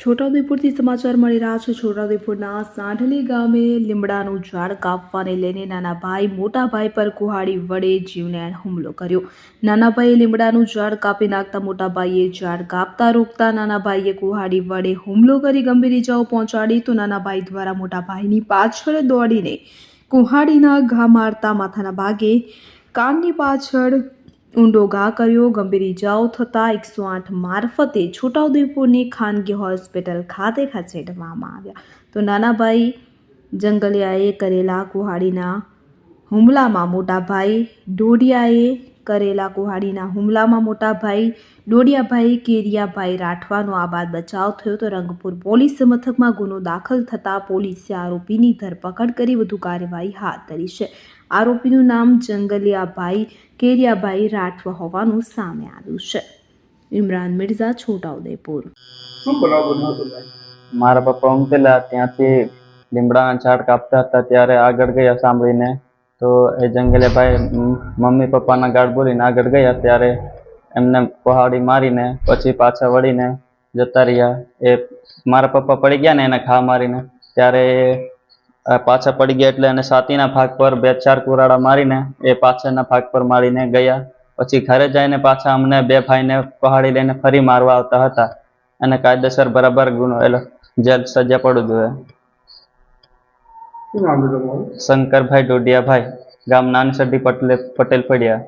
છોટાઉદેપુરથી સમાચાર મળી રહ્યા છે. છોટાઉદેપુરના સાંઢલી ગામે લીમડાનું ઝાડ કાપવાને લઈને નાના ભાઈ મોટા ભાઈ પર કુહાડી વડે જીવલેણ હુમલો કર્યો. નાના ભાઈએ લીમડાનું ઝાડ કાપી નાખતા મોટા ભાઈએ ઝાડ કાપતા રોકતા નાના ભાઈએ કુહાડી વડે હુમલો કરી ગંભીર ઇજાઓ પહોંચાડી તો નાના ભાઈ દ્વારા મોટા ભાઈની પાછળ દોડીને કુહાડીના ઘા મારતા માથાના ભાગે કાનની પાછળ ઊંડો ઘા કર્યો, ગંભીર ઇજાઓ થતાં એકસો આઠ મારફતે છોટાઉદેપુરની ખાનગી હોસ્પિટલ ખાતે ખસેડવામાં આવ્યા. તો નાનાભાઈ જંગલિયાએ કરેલા કુહાડીના હુમલામાં મોટાભાઈ ડોડિયાએ કરેલા કુહાડીના હુમલામાં મોટાભાઈ ડોડિયાભાઈ કેરિયાભાઈ રાઠવાનો આ બાદ બચાવ થયો તો રંગપુર પોલીસ મથકમાં ગુનો દાખલ થતાં પોલીસે આરોપીની ધરપકડ કરી વધુ કાર્યવાહી હાથ ધરી છે. આરોપીનું નામ જંગલિયાભાઈ કેરિયાભાઈ રાઠવા હોવાનું સામે આવ્યું છે. ઇમરાન મિર્ઝા છોટાઉદેપુર. મારા પપ્પા ઊંઘેલા ત્યાંથી લીમડાના ઝાડ કાપતા હતા ત્યારે આગળ ગયા સાંભળીને તો એ જંગલે ભાઈ મમ્મી પપ્પાના ગાળ બોલીને આગળ ગયા ત્યારે એમને પહાડી મારીને, પછી પાછા વળીને જતા રહ્યા. એ મારા પપ્પા પડી ગયા ને એને ઘા મારીને. ત્યારે પાછા પડી ગયા એટલે એને છાતીના ભાગ પર બે ચાર કુરાડા મારીને એ પાછળના ભાગ પર મારીને ગયા. પછી ઘરે જઈને પાછા અમને બે ભાઈને પહાડી લઈને ફરી મારવા આવતા હતા. અને કાયદેસર બરાબર ગુનો એટલે જેલ સજા પડવું જોઈએ. શું નામ છે તમારું? શંકરભાઈ ડોડિયાભાઈ ગામ નાનસડી પટેલ પટેલ પડ્યા